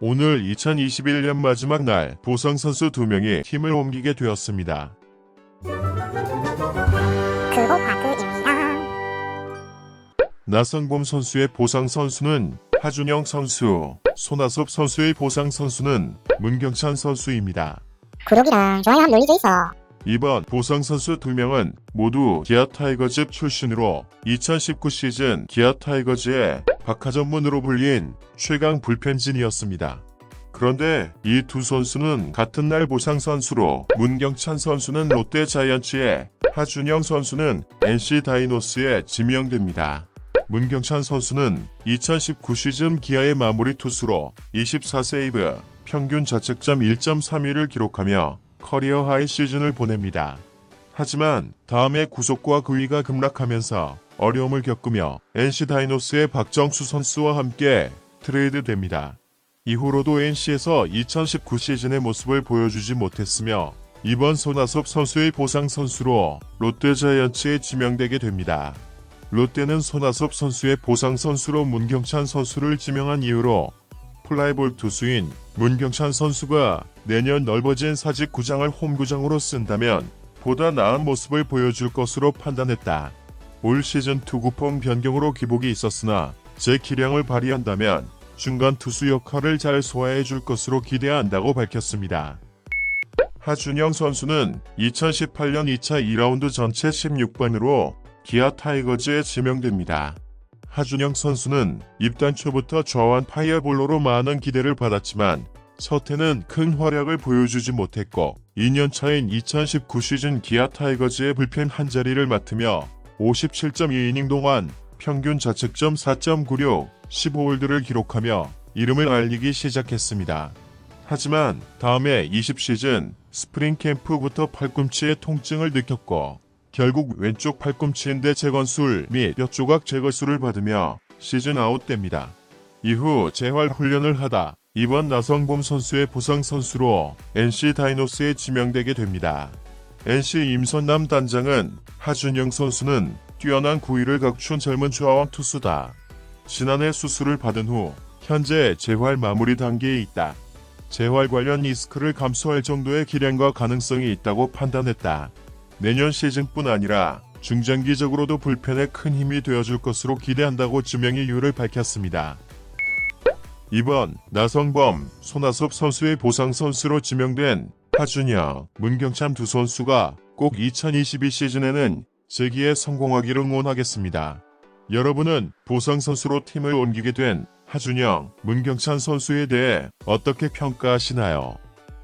오늘 2021년 마지막 날 보성 선수 2명이 팀을 옮기게 되었습니다. 나성범 선수의 보상 선수는 하준영 선수, 손아섭 선수의 보상 선수는 문경찬 선수입니다. 구독이랑 좋아요 눌리져 있어. 이번 보상 선수 2명은 모두 기아 타이거즈 출신으로 2019 시즌 기아 타이거즈의 박하전문으로 불린 최강 불펜진이었습니다. 그런데 이 두 선수는 같은 날 보상 선수로 문경찬 선수는 롯데 자이언츠에 하준영 선수는 NC 다이노스에 지명됩니다. 문경찬 선수는 2019 시즌 기아의 마무리 투수로 24세이브, 평균 자책점 1.31을 기록하며 커리어 하이 시즌을 보냅니다. 하지만 다음해 구속과 구위가 급락하면서 어려움을 겪으며 NC 다이노스의 박정수 선수와 함께 트레이드 됩니다. 이후로도 NC에서 2019 시즌의 모습을 보여주지 못했으며 이번 손아섭 선수의 보상 선수로 롯데 자이언츠에 지명되게 됩니다. 롯데는 손아섭 선수의 보상 선수로 문경찬 선수를 지명한 이유로 플라이볼 투수인 문경찬 선수가 내년 넓어진 사직 구장을 홈구장으로 쓴다면 보다 나은 모습을 보여줄 것으로 판단했다. 올 시즌 투구폼 변경으로 기복이 있었으나 제 기량을 발휘한다면 중간 투수 역할을 잘 소화해 줄 것으로 기대한다고 밝혔습니다. 하준영 선수는 2018년 2차 2라운드 전체 16번으로 기아 타이거즈에 지명됩니다. 하준영 선수는 입단 초부터 좌완 파이어볼로로 많은 기대를 받았지만 서태는 큰 활약을 보여주지 못했고 2년 차인 2019 시즌 기아 타이거즈의 불펜 한 자리를 맡으며 57.2이닝 동안 평균 자책점 4.96, 15홀드를 기록하며 이름을 알리기 시작했습니다. 하지만 다음해 20 시즌 스프링 캠프부터 팔꿈치에 통증을 느꼈고 결국 왼쪽 팔꿈치 인대 재건술 및 뼈 조각 제거술을 받으며 시즌 아웃됩니다. 이후 재활 훈련을 하다 이번 나성범 선수의 보상 선수로 NC 다이노스에 지명되게 됩니다. NC 임선남 단장은 하준영 선수는 뛰어난 구위를 갖춘 젊은 좌완 투수다. 지난해 수술을 받은 후 현재 재활 마무리 단계에 있다. 재활 관련 리스크를 감수할 정도의 기량과 가능성이 있다고 판단했다. 내년 시즌뿐 아니라 중장기적으로도 불펜에 큰 힘이 되어줄 것으로 기대한다고 지명의 이유를 밝혔습니다. 이번 나성범, 손아섭 선수의 보상 선수로 지명된 하준영, 문경참 두 선수가 꼭 2022 시즌에는 재기에 성공하기를 응원하겠습니다. 여러분은 보상 선수로 팀을 옮기게 된 하준영, 문경찬 선수에 대해 어떻게 평가하시나요?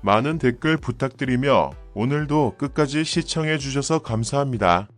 많은 댓글 부탁드리며 오늘도 끝까지 시청해 주셔서 감사합니다.